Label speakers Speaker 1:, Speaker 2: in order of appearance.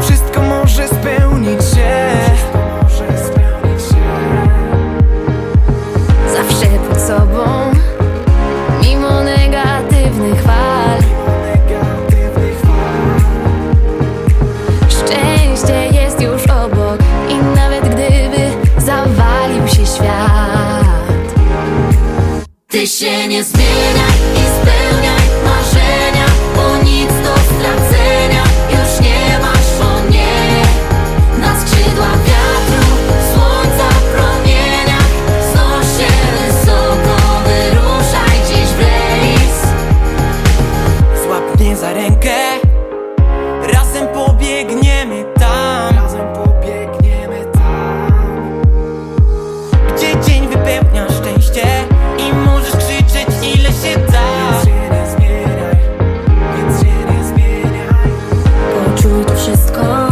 Speaker 1: Wszystko może spełnić się.
Speaker 2: Zawsze pod sobą Mimo negatywnych fal. Szczęście jest już obok I nawet gdyby zawalił się świat.
Speaker 3: Ty się nie zmieniaj
Speaker 1: dzień wypełnia szczęście I możesz krzyczeć ile się da. Nic się nie zmieniaj, nic się nie zmieniaj.
Speaker 3: Poczuj to wszystko.